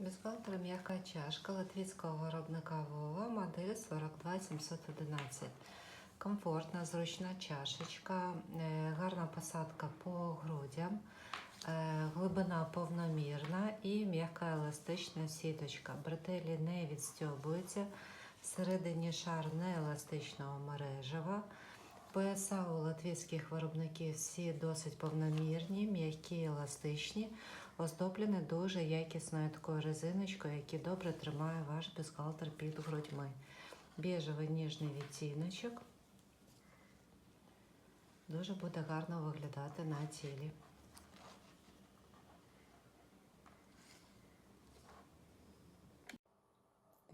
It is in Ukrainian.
Бюстгальтер м'яка чашка латвійського виробника Вова, модель 42711. Комфортна, зручна чашечка, е, гарна посадка по грудям, е, глибина повномірна і м'яка еластична сіточка. Бретелі не відстьобуються, всередині шар нееластичного мережева. Пояса у латвійських виробників всі досить повномірні, м'які, еластичні, оздоблені дуже якісною такою резиночкою, яка добре тримає ваш бюстгальтер під грудьми. Біжевий ніжний відтіночок. Дуже буде гарно виглядати на тілі.